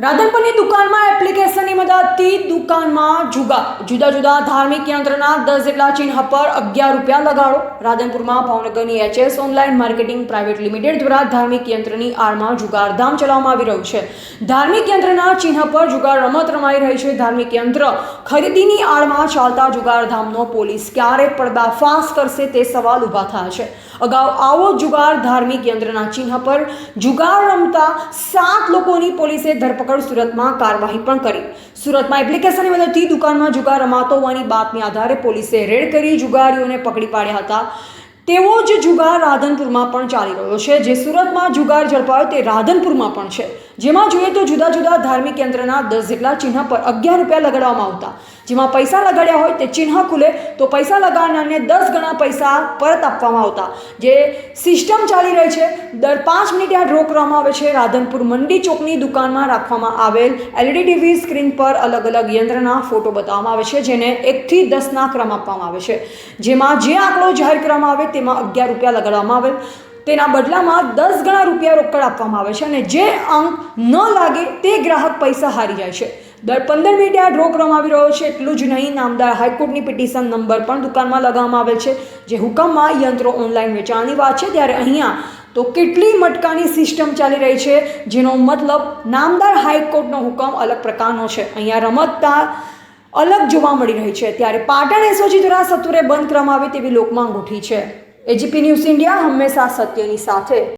રાધનપુરની દુકાનમાં એપ્લિકેશનની મદદથી દુકાનમાં જુગા. જુદા જુદા ધાર્મિક યંત્રના દસ જેટલા ચિહ્ન પર અગિયાર રૂપિયા લગાડો. રાધનપુરમાં ભાવનગરની HS online marketing private limited દ્વારા ધાર્મિક યંત્રની આડમાં જુગારધામ ચલાવવામાં આવી રહ્યું છે. ધાર્મિક યંત્રના ચિહ્ન પર જુગાર રમત રમાઈ રહી છે. ધાર્મિક યંત્ર ખરીદીની આડમાં ચાલતા જુગારધામનો પોલીસ ક્યારે પડદાફાશ કરશે તે સવાલ ઊભા થયા છે. અગાઉ આવો જુગાર ધાર્મિક યંત્રના ચિહ્ન પર જુગાર રમતા સાત લોકોની પોલીસે ધરપકડ સુરતમાં કાર્યવાહી પણ કરી. સુરતમાં એપ્લિકેશનની મદદથી દુકાનમાં જુગાર રમાતો હોવાની બાતમી આધારે પોલીસે રેડ કરી જુગારીઓને પકડી પાડ્યા હતા. તેવો જ જુગાર રાધનપુરમાં પણ ચાલી રહ્યો છે. જે સુરતમાં જુગાર ઝડપાયો તે રાધનપુરમાં પણ છે. જેમાં જોઈએ તો જુદા જુદા ધાર્મિક કેન્દ્રના દસ જેટલા ચિહ્ન પર અગિયાર રૂપિયા લગાડવામાં આવતા. જેમાં પૈસા લગાડ્યા હોય તે ચિહ્ન ખુલે, તો પૈસા લગાડનારને દસ ગણા પૈસા પરત આપવામાં આવતા. જે સિસ્ટમ ચાલી રહી છે, દર પાંચ મિનિટે આ ડ્રો કરવામાં આવે છે. રાધનપુર મંડી ચોકની દુકાનમાં રાખવામાં આવેલ એલઈડી ટીવી સ્ક્રીન પર અલગ અલગ યંત્રના ફોટો બતાવવામાં આવે છે, જેને એકથી દસના ક્રમ આપવામાં આવે છે. જેમાં જે આંકડો જાહેર કરવામાં આવે તેમાં અગિયાર રૂપિયા લગાડવામાં આવેલ. તેના બદલામાં દસ ગણા રૂપિયા રોકડ આપવામાં આવે છે અને જે અંક ન લાગે તે ગ્રાહક પૈસા હારી જાય છે. દર પંદર મિનિટે આ ડ્રો કરવામાં આવી રહ્યો છે, એટલું જ નહીં, નામદાર હાઈકોર્ટની પિટિશન નંબર પણ દુકાનમાં લગાવવામાં આવેલ છે, જે હુકમમાં યંત્રો ઓનલાઈન વેચાણની વાત છે. ત્યારે અહીંયા તો કેટલી મટકાની સિસ્ટમ ચાલી રહી છે, જેનો મતલબ નામદાર હાઈકોર્ટનો હુકમ અલગ પ્રકારનો છે. અહીંયા રમતતા અલગ જોવા મળી રહી છે. ત્યારે પાટણ એસઓજી દ્વારા સત્વરે બંધ કરવામાં આવે તેવી લોકમાંગ ઉઠી છે. એજીપી ન્યૂઝ ઇન્ડિયા હંમેશા સત્યની સાથે.